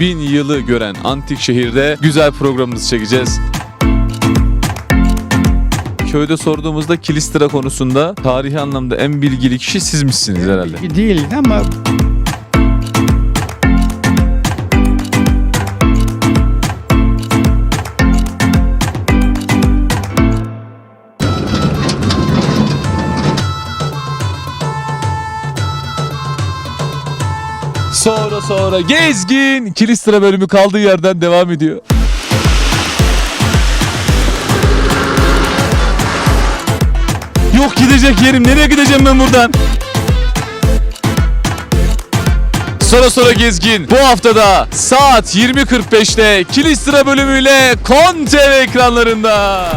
bin yılı gören antik şehirde güzel programımızı çekeceğiz. Köyde sorduğumuzda Kilistra konusunda tarihi anlamda en bilgili kişi sizmişsiniz herhalde. Değil ama Sonra sonra gezgin Kilistra bölümü kaldığı yerden devam ediyor. Yok gidecek yerim. Nereye gideceğim ben buradan? Sonra sonra gezgin bu haftada saat 20.45'te Kilistra bölümüyle Kon TV ekranlarında.